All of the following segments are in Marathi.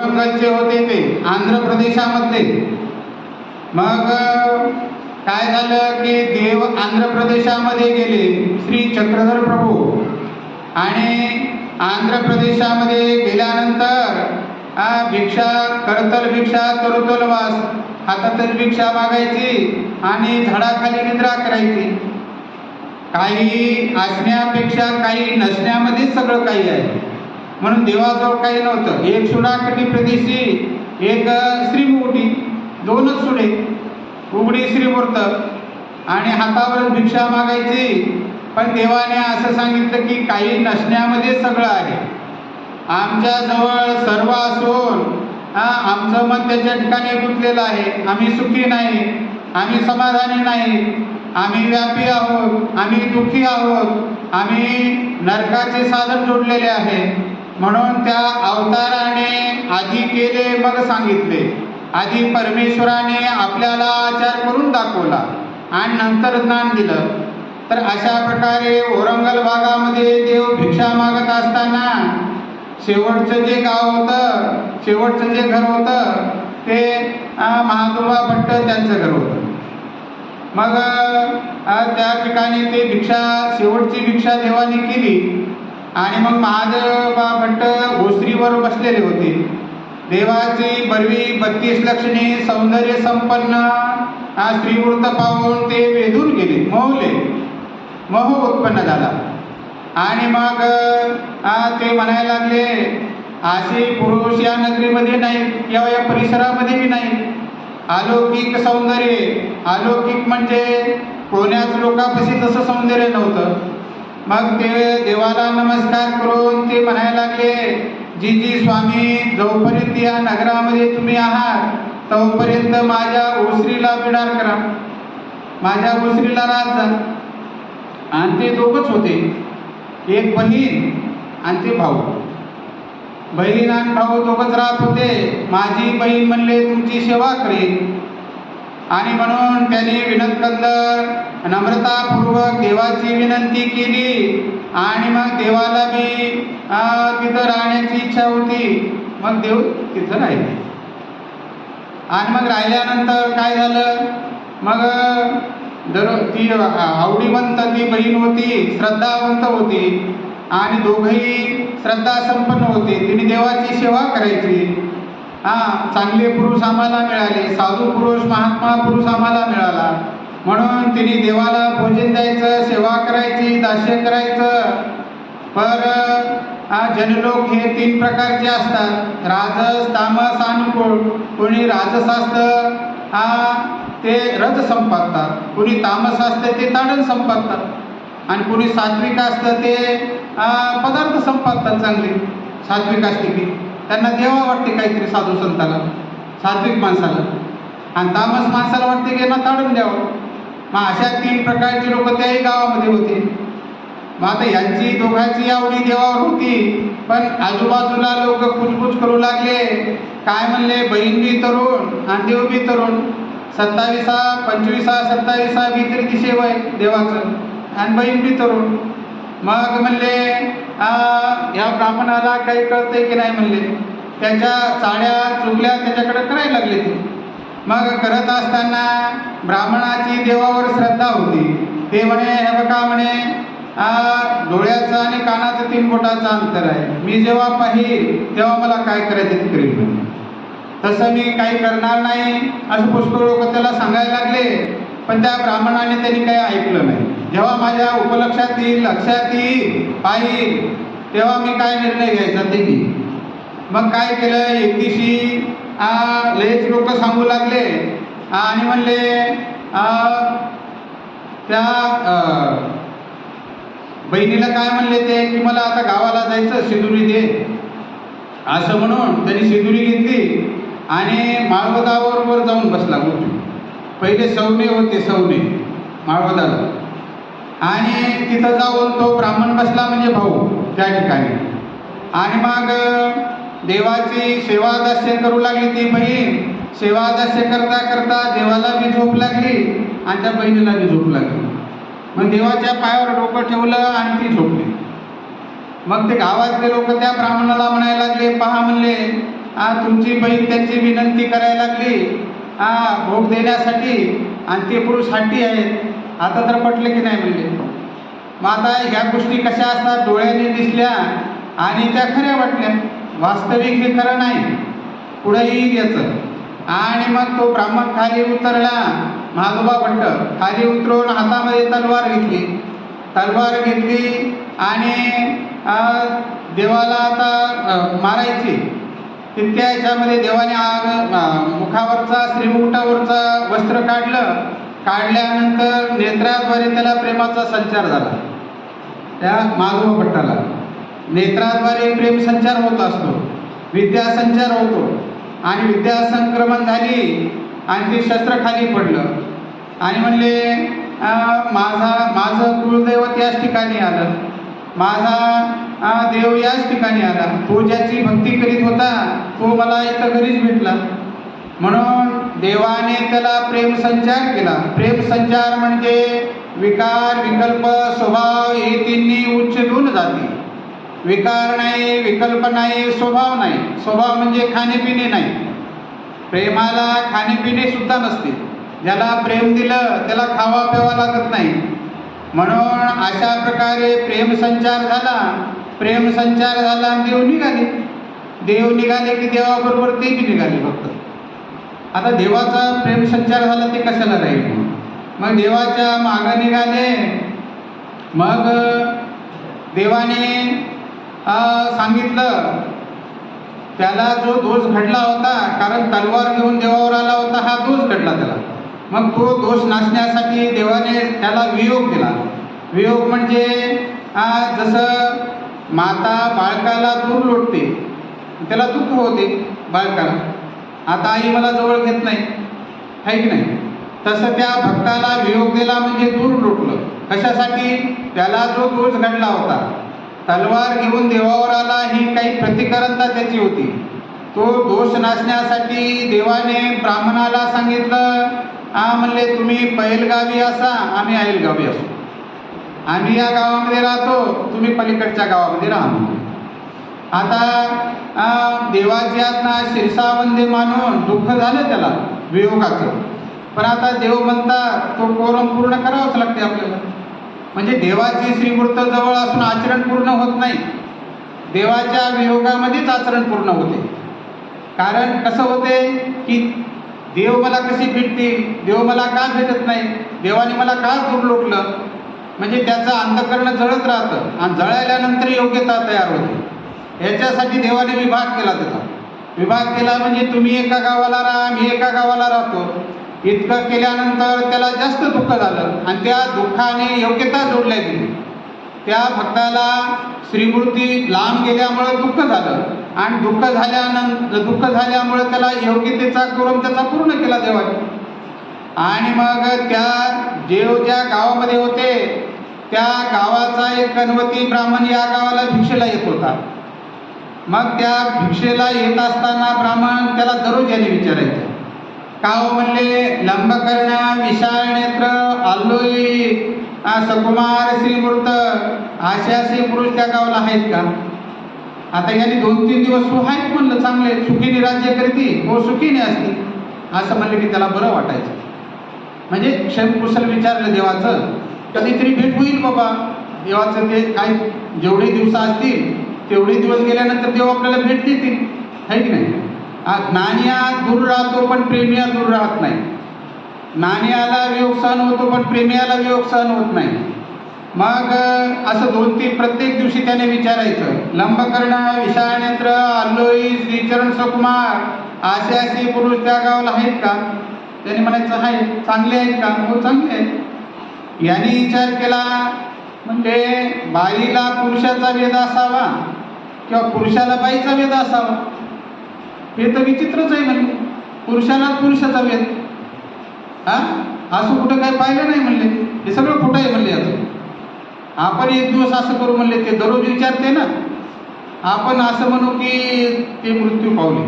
राज्य होते ते आंध्र प्रदेशामध्ये. मग काय झालं की देव आंध्र प्रदेशामध्ये गेले श्री चक्रधर प्रभू. आणि आंध्र प्रदेशामध्ये गेल्यानंतर भिक्षा करतल भिक्षा तरुतलवास हातातच भिक्षा मागायची आणि झाडाखाली निद्रा करायची. काही असण्यापेक्षा काही नसण्यामध्येच सगळं काही आहे. म्हणून देवाजवळ काही नव्हतं. एक सुडाकटी प्रदेशी एक श्रीमुगटी दोनच सुडे उघडी श्रीमूर्त आणि हातावरच भिक्षा मागायची. पण देवाने असं सांगितलं की काही नसण्यामध्ये सगळं आहे. आमच्याजवळ सर्व असून आमचं मन त्याच्या ठिकाणी गुंतलेलं आहे. आम्ही सुखी नाही आम्ही समाधानी नाही आम्ही व्यापी आहोत आम्ही दुःखी आहोत आम्ही नरकाचे साधन जोडलेले आहे. म्हणून त्या अवताराने आधी केले मग सांगितले. आधी परमेश्वराने आपल्याला आचार करून दाखवला आणि नंतर ज्ञान दिलं. तर अशा प्रकारे ओरंगल भागामध्ये देव भिक्षा मागत असताना शेवटचं जे गाव होतं शेवटचं जे घर होतं ते अं, महादुर्वा भट्ट त्यांचं घर होतं. मग त्या ठिकाणी ते भिक्षा शेवटची भिक्षा देवाने केली. आणि मग महादेव भट्ट भोसरीवर बसलेले होते. देवाची बरवी बत्तीस लक्षणी सौंदर्य संपन्न हा स्त्रीवृत्त पाहून ते वेधून गेले मोहले. मोह उत्पन्न झाला. आणि मग ते म्हणायला लागले असे पुरुष या नगरीमध्ये नाही किंवा या परिसरामध्ये बी नाही. अलौकिक सौंदर्य अलौकिक म्हणजे कोण्याच लोकापाशी तसं सौंदर्य नव्हतं. मग ते देवाला नमस्कार करून ते म्हणायला लागले जी जी स्वामी जोपर्यंत या नगरामध्ये तुम्ही आहात तोपर्यंत माझ्या ओसरीला बिडार करा. माझ्या ओसरीला राहत जा. आणि ते दोघंच होते. एक बहीण आणि ते भाऊ. बहीण आणि भाऊ दोघंच राहत होते. माझी बहीण म्हणले तुमची सेवा करेन. आणि म्हणून त्यांनी विनंतकंदर नम्रतापूर्वक देवाची विनंती केली. आणि मग देवाला बी तिथं राहण्याची इच्छा होती. मग देव तिथं राहिले. आणि मग राहिल्यानंतर काय झालं? मग दर ती आवडीवंत ती बहीण होती श्रद्धावंत होती. आणि दोघंही श्रद्धा संपन्न होते. तिने देवाची सेवा करायची. हां चांगले पुरुष आम्हाला मिळाले साधू पुरुष महात्मा पुरुष आम्हाला मिळाला. म्हणून तिने देवाला पूजन द्यायचं सेवा करायची दास्य करायचं. पर जनलोक हे तीन प्रकारचे असतात. राजस तामस अनुकूळ कोणी राजस असतं हा ते रज संपादतात कोणी तामस असतं ते ताडण संपादतात आणि कोणी सात्विक असतं ते पदार्थ संपादतात चांगले सात्विक असते की. त्यांना देवा वाटते काहीतरी साधू संताला सात्विक माणसाला. आणि तामस माणसाला वाटते की यांना ताडून द्यावं. मग अशा तीन प्रकारचे लोक त्याही गावामध्ये होते. मग आता यांची दोघांची आवडी देवावर होती. पण आजूबाजूला लोक कुजबुज करू लागले. काय म्हणले? बहीण बी तरुण आणि देव बी तरुण. सत्तावीसा पंचवीसा सत्तावीसा बी तरी दिशे वय देवाचं. आणि बहीण बी तरुण. मग म्हणले "आ, या ब्राह्मणाला काही कळतंय की नाही म्हणले. त्याच्या चाड्या चुगल्या त्याच्याकडे करायला लागले ते. मग करत असताना ब्राह्मणाची देवावर श्रद्धा होती. ते म्हणे हे बघा म्हणे डोळ्याचं आणि कानाचं तीन बोटाचं अंतर आहे. मी जेव्हा पाहिल तेव्हा मला काय करायचं ते करीन म्हणे. तसं मी काही करणार नाही असं पुष्कळ लोक त्याला सांगायला लागले. पण त्या ब्राह्मणाने त्यांनी काही ऐकलं नाही. जेव्हा माझ्या उपलक्षात येईल लक्षात येईल पाहिल तेव्हा मी काय निर्णय घ्यायचा ते मी. मग काय केलं? एक दिवशी लयच लोक सांगू लागले. आणि म्हणले त्या बहिणीला काय म्हणले ते? की मला आता गावाला जायचं शिदुरी दे असं म्हणून त्यांनी शिदुरी घेतली आणि माळवदावर जाऊन बसला मोठी पहिले सवने होते सवने माळवदावर आणि तिथं जाऊन तो ब्राह्मण बसला म्हणजे भाऊ त्या ठिकाणी. आणि मग देवाची सेवा दास्य करू लागली ती बहीण. सेवा दास्य करता करता देवाला बी झोप लागली आणि त्या बहिणीला बी झोप लागली. मग देवाच्या पायावर डोकं ठेवलं आणि ती झोपली. मग ते गावातले लोक त्या ब्राह्मणाला म्हणायला लागले पहा म्हणले आ, तुमची बहीण त्यांची विनंती करायला लागली. हा भोग देण्यासाठी आणि ते पुरुष हाटी आहेत. आता तर पटले की नाही म्हणजे मग आता ह्या गोष्टी कशा असतात? डोळ्याने दिसल्या आणि त्या खऱ्या वाटल्या. वास्तविक हे खरं नाही. पुढे येईल याचं. आणि मग तो ब्राह्मण खाली उतरला. महागोबा भट्ट खाली उतरून हातामध्ये तलवार घेतली. तलवार घेतली आणि देवाला आता मारायची. तितक्या याच्यामध्ये देवाने आग मुखावरचा श्रीमुकुटावरचा वस्त्र काढलं. काढल्यानंतर नेत्राद्वारे त्याला प्रेमाचा संचार झाला. त्या माधव भट्टाला नेत्राद्वारे प्रेम संचार होत असतो. विद्या संचार होतो. आणि विद्या संक्रमण झाली आणि ते शस्त्र खाली पडलं. आणि म्हणले माझा माझं कुलदैवत याच ठिकाणी आलं. माझा देव याच ठिकाणी आला. तो ज्याची भक्ती करीत होता. तो मला इथं घरीच भेटला. म्हणून देवाने त्याला प्रेम संचार केला. प्रेम संचार म्हणजे विकार विकल्प स्वभाव हे तिन्ही उच्च उच्चलून जाते. विकार नाही विकल्प नाही स्वभाव नाही. स्वभाव म्हणजे खाणेपिणे नाही. प्रेमाला खाणेपिणे सुद्धा नसते. ज्याला प्रेम दिलं त्याला खावा प्यावा लागत नाही. म्हणून अशा प्रकारे प्रेम संचार झाला. प्रेम संचार झाला आणि देव निघाले. देव निघाले की देवाबरोबर ते बी निघाले फक्त. आता देवाचा प्रेम संचार झाला ते कशाला राहील मग देवाच्या मागं निघाले. मग देवाने सांगितलं. त्याला जो दोष घडला होता कारण तलवार घेऊन देवावर आला होता हा दोष घडला त्याला. मग तो दोष नाचण्यासाठी देवाने त्याला वियोग दिला. वियोग म्हणजे जसं माता बाळकाला दूर लोटते त्याला दुःख होते बाळकाला. आता आई मला जवळ घेत नाही. आहे की नाही? तसं त्या भक्ताला वियोग दिला म्हणजे दूर लोटलं. कशासाठी? त्याला जो दोष घडला होता. तलवार घेऊन देवावर आला ही काही प्रतिकरणता त्याची होती. तो दोष नाचण्यासाठी देवाने ब्राह्मणाला सांगितलं हा म्हणले तुम्ही पैलगावी असा आम्ही ऐलगावी असू. आम्ही या गावामध्ये राहतो तुम्ही पलीकडच्या गावामध्ये राहा. आता देवाची आज्ञा शिरसावंदे मानून दुःख झालं त्याला वियोगाचं. पण आता देव म्हणतात तो कोरम पूर्ण करावंच लागते आपल्याला. म्हणजे देवाची श्रीमूर्त जवळ असून आचरण पूर्ण होत नाही. देवाच्या वियोगामध्येच आचरण पूर्ण होते. कारण कसं होते की देव मला कशी भेटतील देव मला का भेटत नाही देवाने मला का दूर लोटलं? म्हणजे त्याचं अंधकरण जळत राहतं. आणि जळाल्यानंतर योग्यता तयार होते. ह्याच्यासाठी देवाने विभाग केला त्याचा. विभाग केला म्हणजे तुम्ही एका गावाला राहा मी एका गावाला राहतो. इतकं केल्यानंतर त्याला जास्त दुःख झालं आणि त्या दुःखाने योग्यता जोडल्या गेली त्या भक्ताला श्रीमूर्ती लांब गेल्यामुळं दुःख झालं. आणि दुःख झाल्यानंतर दुःख झाल्यामुळे त्याला योग्यतेचा क्रम त्याचा पूर्ण केला देवाने. आणि मग त्या देव ज्या गावामध्ये होते त्या गावाचा एक गणपती ब्राह्मण या गावाला भिक्षेला येत होता. मग त्या भिक्षेला येत असताना ब्राह्मण त्याला दररोज याने विचारायचे. का हो म्हणले लंब कर्ण विशाळ नेत्र आल्लोई सकुमार श्रीमूर्त असे असे पुरुष त्या गावाला आहेत का? आता याने दोन तीन दिवस हो आहेत म्हणलं चांगले सुखीने राज्य करीती हो सुखीने असती. असं म्हणलं की त्याला बरं वाटायचं. म्हणजे क्षमकुशल विचारलं देवाचं कधीतरी भेट होईल बाबा. देवाचं ते काही जेवढे दिवस असतील तेवढे दिवस गेल्यानंतर देव आपल्याला भेट देतील है की नाही? आ, ज्ञानिया दूर राहतो पण प्रेमिया दूर राहत नाही. ज्ञानियाला वियोग सहन होतो पण प्रेमियाला वियोग सहन होत नाही. मग असं दोन तीन प्रत्येक दिवशी त्याने विचारायचं लंबकर्ण विशाळ अल्लोई श्रीचरण सुकुमार असे असे पुरुष त्या गावाला आहेत का? त्याने म्हणायचं आहे चांगले आहेत का? हो चांगले आहेत. याने विचार केला म्हणजे बाईला पुरुषाचा वेद असावा किंवा पुरुषाला बाईचा वेद असावा. हे तर विचित्रच आहे म्हणजे. पुरुषाला पुरुषाचा वेद. हा? असं कुठं काही पाहिलं नाही म्हणले. हे सगळं कुठं आहे म्हणले याचं आपण एक दिवस असं करू म्हणले ते दररोज विचारते ना. आपण असं म्हणू की ते मृत्यू पावले.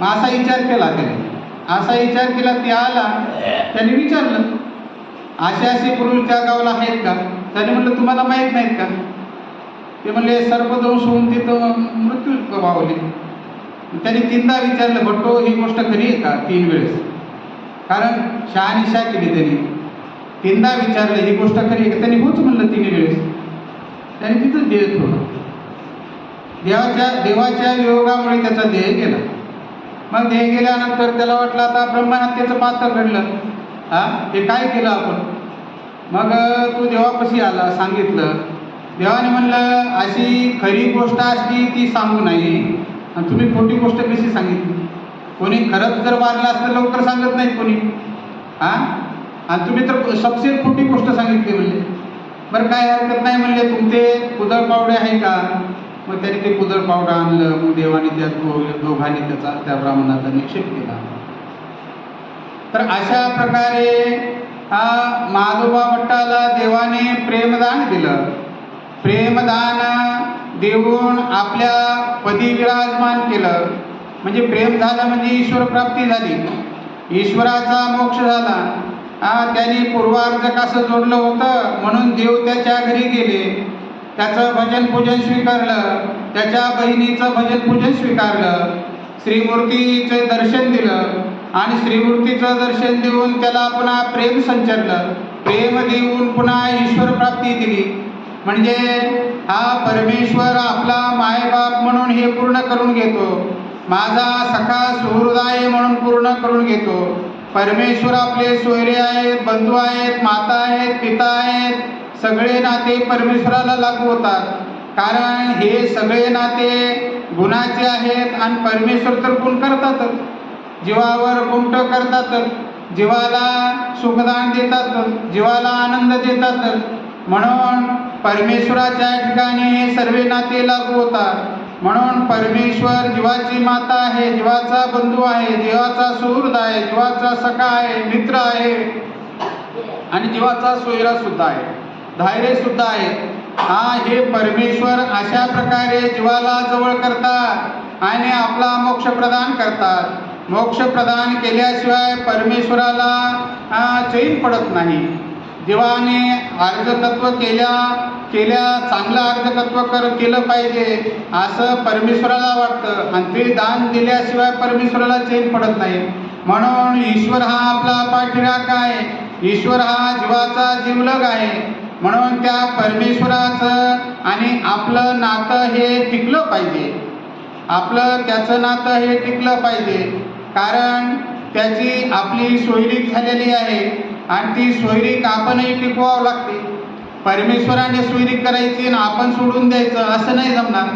मग असा विचार केला त्याने. असा विचार केला ते आला. त्याने विचारलं असे असे पुरुष त्या गावाला आहेत का? त्याने म्हटलं तुम्हाला माहीत नाहीत का? ते म्हणले सर्पदंश होऊन तिथं मृत्यू पावले त्यांनी तीनदा विचारलं भट्टो ही गोष्ट खरी आहे का तीन वेळेस? कारण शहानिशा केली त्यांनी. तीनदा विचारलं ही गोष्ट खरी आहे का? त्यांनी होच म्हणलं तीन वेळेस. त्याने तिथंच देह ठेवलं. देवाच्या देवाच्या वियोगामुळे त्याचा देह गेला. मग देह गेल्यानंतर त्याला वाटलं आता ब्रह्महत्येचं पात्र घडलं. हा? हे काय केलं आपण? मग तू देवापाशी आला सांगितलं देवाने म्हणलं अशी खरी गोष्ट असली ती सांगू नाही आणि तुम्ही खोटी गोष्ट कशी सांगितली? कोणी खरंच जर मारलं असतं लवकर सांगत नाही कोणी. हा? आणि तुम्ही तर सबसे खोटी गोष्ट सांगितली म्हणले. बरं काय हरकत नाही म्हणले तुमचे कुदळ पावडे आहे का? मग त्याने ते कुदळ पावडं आणलं मग देवाने त्या दोघांनी त्याचा त्या ब्राह्मणाचा निक्षेप केला. तर अशा प्रकारे हा माधोबा भट्टाला देवाने प्रेमदान दिलं. प्रेमदान देऊन आपल्या पदी विराजमान केलं. म्हणजे प्रेम झालं म्हणजे ईश्वर प्राप्ती झाली. ईश्वराचा मोक्ष झाला. हा त्यांनी पूर्वार्ज कसं जोडलं होतं. म्हणून देव त्याच्या घरी गेले. त्याचं भजन पूजन स्वीकारलं. त्याच्या बहिणीचं भजन पूजन स्वीकारलं. श्रीमूर्तीचं दर्शन दिलं. आणि श्रीमूर्तीचं दर्शन देऊन त्याला पुन्हा प्रेम संचरलं. प्रेम देऊन पुन्हा ईश्वर प्राप्ती दिली. म्हणजे हा परमेश्वर आपला मायबाप म्हणून हे पूर्ण करून घेतो. माझा सखा सुहृदाय म्हणून पूर्ण करून घेतो. परमेश्वर आपले सोयरे आहेत बंधू आहेत माता आहेत पिता आहेत सगळे नाते परमेश्वराला लागू होतात. कारण हे सगळे नाते गुणाचे आहेत आणि परमेश्वर तर गुण करतातच जीवावर गुंट करतातच जीवाला सुखदान देतातच जीवाला आनंद देतातच म्हणून परमेश्वराच्या ठिकाणी हे सर्व नाते लागू होतात. म्हणून परमेश्वर जीवाची माता आहे जीवाचा बंधू आहे जीवाचा सुहृद आहे जीवाचा सखा आहे मित्र आहे आणि जीवाचा सोयरा सुद्धा आहे धायरे सुद्धा आहे हा हे परमेश्वर अशा प्रकारे जीवाला जवळ करतात आणि आपला मोक्ष प्रदान करतात. मोक्ष प्रदान केल्याशिवाय परमेश्वराला चैन पडत नाही. जीवाने अर्जतत्व केल्या केल्या चांगलं अर्जकत्व कर केलं पाहिजे असं परमेश्वराला वाटतं. आणि ते दान दिल्याशिवाय परमेश्वराला चैन पडत नाही. म्हणून ईश्वर हा आपला पाठीराख आहे. ईश्वर हा जीवाचा जीवलग आहे. म्हणून त्या परमेश्वराचं आणि आपलं नातं हे टिकलं पाहिजे. आपलं त्याचं नातं हे टिकलं पाहिजे. कारण त्याची आपली सोयरीक झालेली आहे. आणि ती सोयरी आपणही टिकवावं लागते. परमेश्वराने सोयरी करायची आणि आपण सोडून द्यायचं असं नाही जमणार.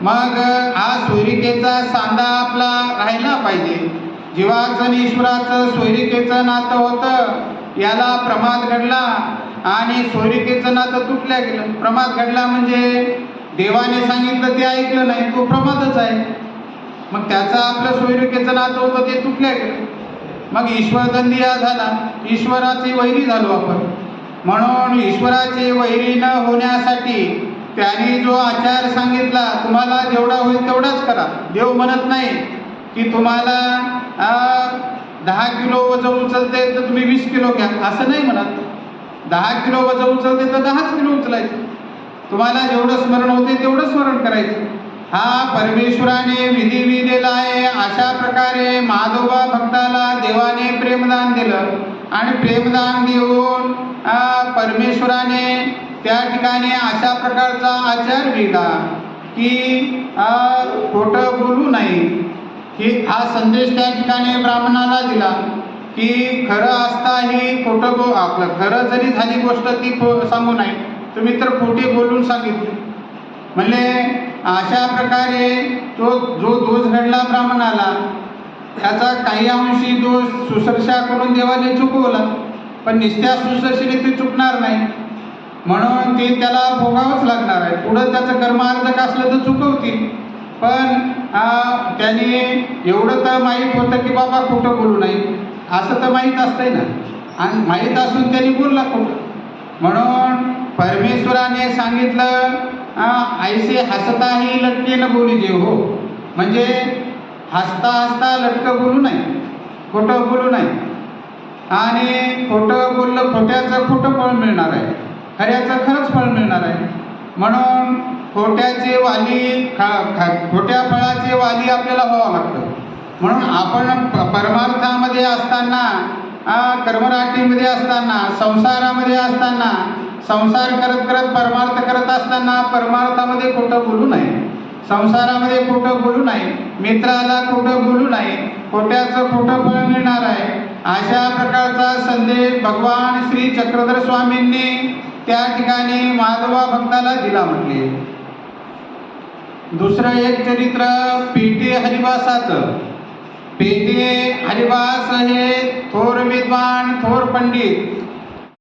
मग हा सोयरिकेचा सांदा आपला राहिला पाहिजे. जीवाचं आणि ईश्वराचं सोयरिकेचं नातं होतं याला प्रमाद घडला आणि सोयरिकेचं नातं तुटल्या गेलं. प्रमाद घडला म्हणजे देवाने सांगितलं ते ऐकलं नाही तो प्रमादच आहे. मग त्याचं आपलं सोयरिकेचं नातं होतं ते तुटल्या गेलं. मग ईश्वर दंदिया झाला. ईश्वराची वैरी झालो आपण. म्हणून ईश्वराची वैरी न होण्यासाठी त्यांनी जो आचार सांगितला तुम्हाला जेवढा होईल तेवढाच करा. देव म्हणत नाही की तुम्हाला दहा किलो वजन उचलते तर तुम्ही वीस किलो घ्या. असं नाही म्हणत. दहा किलो वजन उचलते तर दहाच किलो उचलायचं. तुम्हाला जेवढं स्मरण होते तेवढं स्मरण करायचं. हा परमेश्वराने विधी विधेला आहे. अशा प्रकारे माधोबा भक्ताला देवाने प्रेमदान दिलं. आणि प्रेमदान देऊन परमेश्वराने त्या ठिकाणी अशा प्रकारचा आचार दिला की खोटं बोलू नाही की हा संदेश त्या ठिकाणी ब्राह्मणाला दिला की खरं असताही खोटं बो आपलं खरं जरी झाली गोष्ट ती सांगू नाही तुम्ही तर खोटी बोलून सांगितली. म्हणले अशा प्रकारे तो जो दोष घडला ब्राह्मणाला त्याचा काही अंशी दोष सुसर्षा करून देवाने चुकवला पण निस्त्या सुसर्शीने ते चुकणार नाही. म्हणून ते त्याला भोगावंच लागणार आहे. पुढं त्याचं कर्मार्धक असलं तर चुकवतील. पण त्याने एवढं तर माहीत होतं की बाबा खोटं बोलू नाही असं तर माहीत असतंय ना. आणि माहीत असून त्यांनी बोलला खोटं. म्हणून सांगितलं ऐसे हसताही लटके न बोली जे हो. म्हणजे हसता हसता लटकं बोलू नाही खोटं बोलू नाही आणि खोटं बोललं खोट्याचं खोटं फळ मिळणार आहे. खऱ्याचं खरंच फळ मिळणार आहे. म्हणून खोट्याचे वाली खा- खा- खोट्या फळाचे वाली आपल्याला व्हावं लागतं. म्हणून आपण प- परमार्थामध्ये असताना कर्मराटीमध्ये असताना संसारामध्ये असताना संसार करत करत परमार्थ करत असताना परमार्थामध्ये खोटं बोलू नये. संसारामध्ये खोटं बोलू नये. मित्राला खोटं बोलू नये. खोट्याचं खोटं फळ मिळणार आहे. अशा प्रकारचा संदेश भगवान श्री चक्रधर स्वामींनी त्या ठिकाणी माधवा भक्ताला दिला म्हटले. दुसरं एक चरित्र पेटी हरिवासाचं. पेटे हरिवास हे थोर विद्वान थोर पंडित